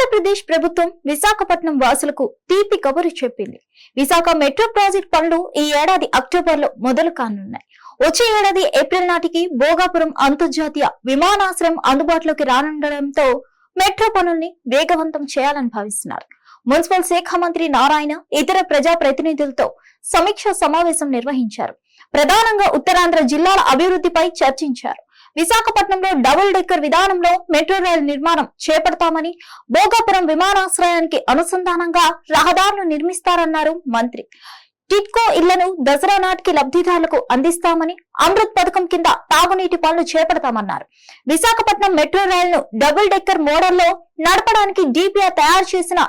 ఆంధ్రప్రదేశ్ ప్రభుత్వం విశాఖపట్నం వాసులకు తీపి కబురు చెప్పింది. విశాఖ మెట్రో ప్రాజెక్ట్ పనులు ఈ ఏడాది అక్టోబర్లో మొదలు కానున్నాయి. వచ్చే ఏడాది ఏప్రిల్ నాటికి భోగాపురం అంతర్జాతీయ విమానాశ్రయం అందుబాటులోకి రానుండడంతో మెట్రో పనుల్ని వేగవంతం చేయాలని భావిస్తున్నారు. మున్సిపల్ శాఖ మంత్రి నారాయణ ఇతర ప్రజా ప్రతినిధులతో సమీక్ష సమావేశం నిర్వహించారు. ప్రధానంగా ఉత్తరాంధ్ర జిల్లాల అభివృద్ధిపై చర్చించారు. విశాఖపట్నంలో డబుల్ డెక్కర్ విధానంలో మెట్రో రైలు నిర్మాణం చేపడతామని భోగాపురం విమానాశ్రయానికి అనుసంధానంగా రహదారులు నిర్మిస్తారన్నారు మంత్రి. టిట్కో ఇళ్ళను దసరా నాటికి లబ్ధిదారులకు అందిస్తామని అమృత్ పథకం కింద తాగునీటి పనులు చేపడతామన్నారు. విశాఖపట్నం మెట్రో రైలును డబుల్ డెక్కర్ మోడల్లో నడపడానికి డిపిఆర్ తయారు చేసిన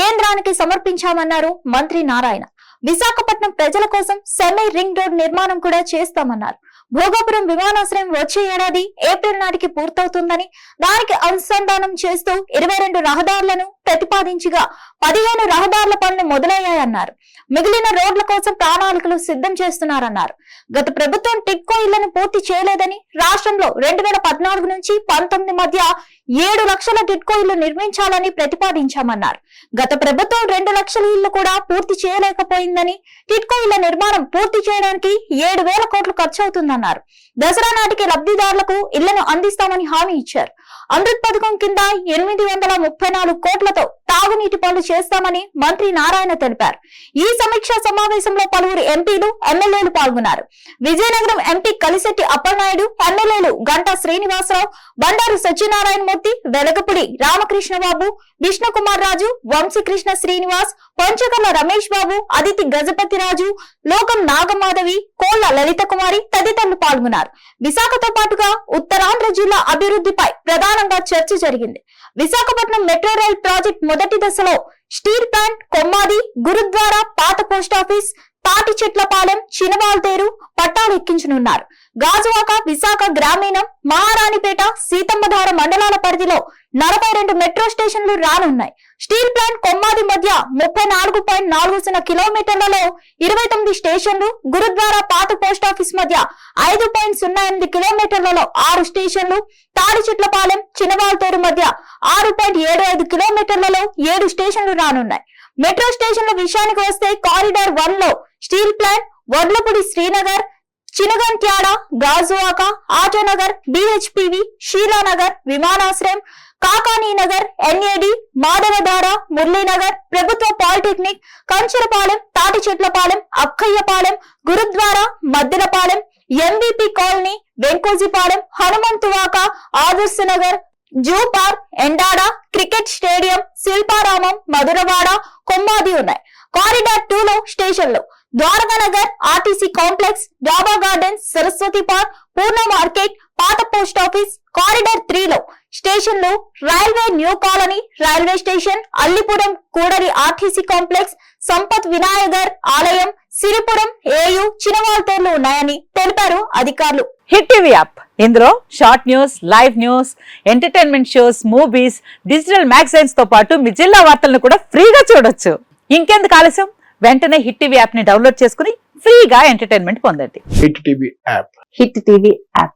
కేంద్రానికి సమర్పించామన్నారు మంత్రి నారాయణ. విశాఖపట్నం ప్రజల కోసం సెమీ రింగ్ రోడ్ నిర్మాణం కూడా చేస్తామన్నారు. భోగాపురం విమానాశ్రయం వచ్చే ఏడాది ఏప్రిల్ నాటికి పూర్తవుతుందని దానికి అనుసంధానం చేస్తూ ఇరవై రెండు రహదారులను ప్రతిపాదించగా పదిహేను రహదారుల పనులు మొదలయ్యాయన్నారు. మిగిలిన రోడ్ల కోసం ప్రణాళికలు సిద్ధం చేస్తున్నారన్నారు. గత ప్రభుత్వం టిక్కో ఇళ్ళను పూర్తి చేయలేదని రాష్ట్రంలో రెండు వేల పద్నాలుగు నుంచి పంతొమ్మిది మధ్య ఏడు లక్షల టిట్కో ఇళ్ళు నిర్మించాలని ప్రతిపాదించామన్నారు. గత ప్రభుత్వం రెండు లక్షల ఇళ్ళు కూడా పూర్తి చేయలేకపోయిందని టిట్కో ఇళ్ళ నిర్మాణం పూర్తి చేయడానికి ఏడు వేల కోట్లు ఖర్చు అవుతుందన్నారు దసరా నాటికి లబ్ధిదారులకు ఇళ్ళను అందిస్తామని హామీ ఇచ్చారు. అమృత్ పథకం కింద ఎనిమిది వందల ముప్పై నాలుగు కోట్లతో తాగునీటి పనులు చేస్తామని మంత్రి నారాయణ తెలిపారు. ఈ సమీక్షా సమావేశంలో పలువురు ఎంపీలు ఎమ్మెల్యేలు పాల్గొన్నారు. విజయనగరం ఎంపీ కలిశెట్టి అప్పలనాయుడు ఎమ్మెల్యేలు గంటా శ్రీనివాసరావు బండారు సత్యనారాయణ మూర్తి వెలగపుడి రామకృష్ణబాబు విష్ణుకుమార్ రాజు వంశీకృష్ణ శ్రీనివాస్ పంచకర్ల రమేష్ బాబు అదితి గజపతి రాజు లోకం నాగమాధవి కోళ్ళ లలిత కుమారి తదితరులు పాల్గొన్నారు. విశాఖతో పాటుగా ఉత్తరాంధ్ర జిల్లా అభివృద్ధిపై ప్రధానంగా చర్చ జరిగింది. విశాఖపట్నం మెట్రో రైల్ ప్రాజెక్ట్ మొదటి దశలో స్టీల్ ప్లాంట్ కొమ్మాది గురుద్వారా పాత పోస్టాఫీస్ తాటి చెట్లపాలెం చినవాల్తేరు పట్టాలు ఎక్కించనున్నారు. గాజువాక విశాఖ గ్రామీణం మహారాణిపేట సీతమ్మధార మండలాల పరిధిలో నలభై రెండు మెట్రో స్టేషన్లు రానున్నాయి. స్టీల్ ప్లాంట్ కొమ్మాది మధ్య ముప్పై నాలుగు పాయింట్ నాలుగు సున్నా కిలోమీటర్లలో ఇరవై తొమ్మిది స్టేషన్లు గురుద్వారా పాత పోస్టాఫీస్ మధ్య ఐదు పాయింట్ సున్నా ఎనిమిది కిలోమీటర్లలో ఆరు స్టేషన్లు తాడి చెట్లపాలెం మధ్య ఆరు పాయింట్ ఏడు ఐదు కిలోమీటర్లలో ఏడు స్టేషన్లు రానున్నాయి. మెట్రో స్టేషన్ల విషయానికి వస్తే కారిడార్ వన్లో steel plant Vadlapudi Srinagar Chinagantyada Gajuwaka Autonagar BHPV Sheelanagar విమానాశ్రయం కాకానీనగర్ ఎన్ఏడి మాధవధార మురళీనగర్ ప్రభుత్వ polytechnic Kancharapalem Thati Chetlapalem Akkayyapalem Gurudwara Maddelapalem MBP colony Venkojipalem Hanumanthuvaka Adarshnagar zoo park Endada cricket stadium Shilparamam Madhurawada Kommadi ఉన్నాయి. Corridor two లో స్టేషన్లు. Dwarakanagar RTC complex Daba gardens Saraswati park Poorna market post office corridor three లో స్టేషన్లు railway new colony railway station Allipuram కూడరి RTC complex Sampath Vinayagar ఆలయం Siripuram AU చినవాల్తేర్లు ఉన్నాయని తెలిపారు అధికారులు. Hit TV app. ఇందులో short news live news entertainment shows movies digital మ్యాగజైన్స్తో పాటు మీ జిల్లా వార్తలను కూడా ఫ్రీగా చూడొచ్చు. ఇంకెందుకు ఆలస్యం? వెంటనే హిట్ టీవీ యాప్ని డౌన్లోడ్ చేసుకుని ఫ్రీగా ఎంటర్టైన్మెంట్ పొందండి. Hit TV app. Hit TV app.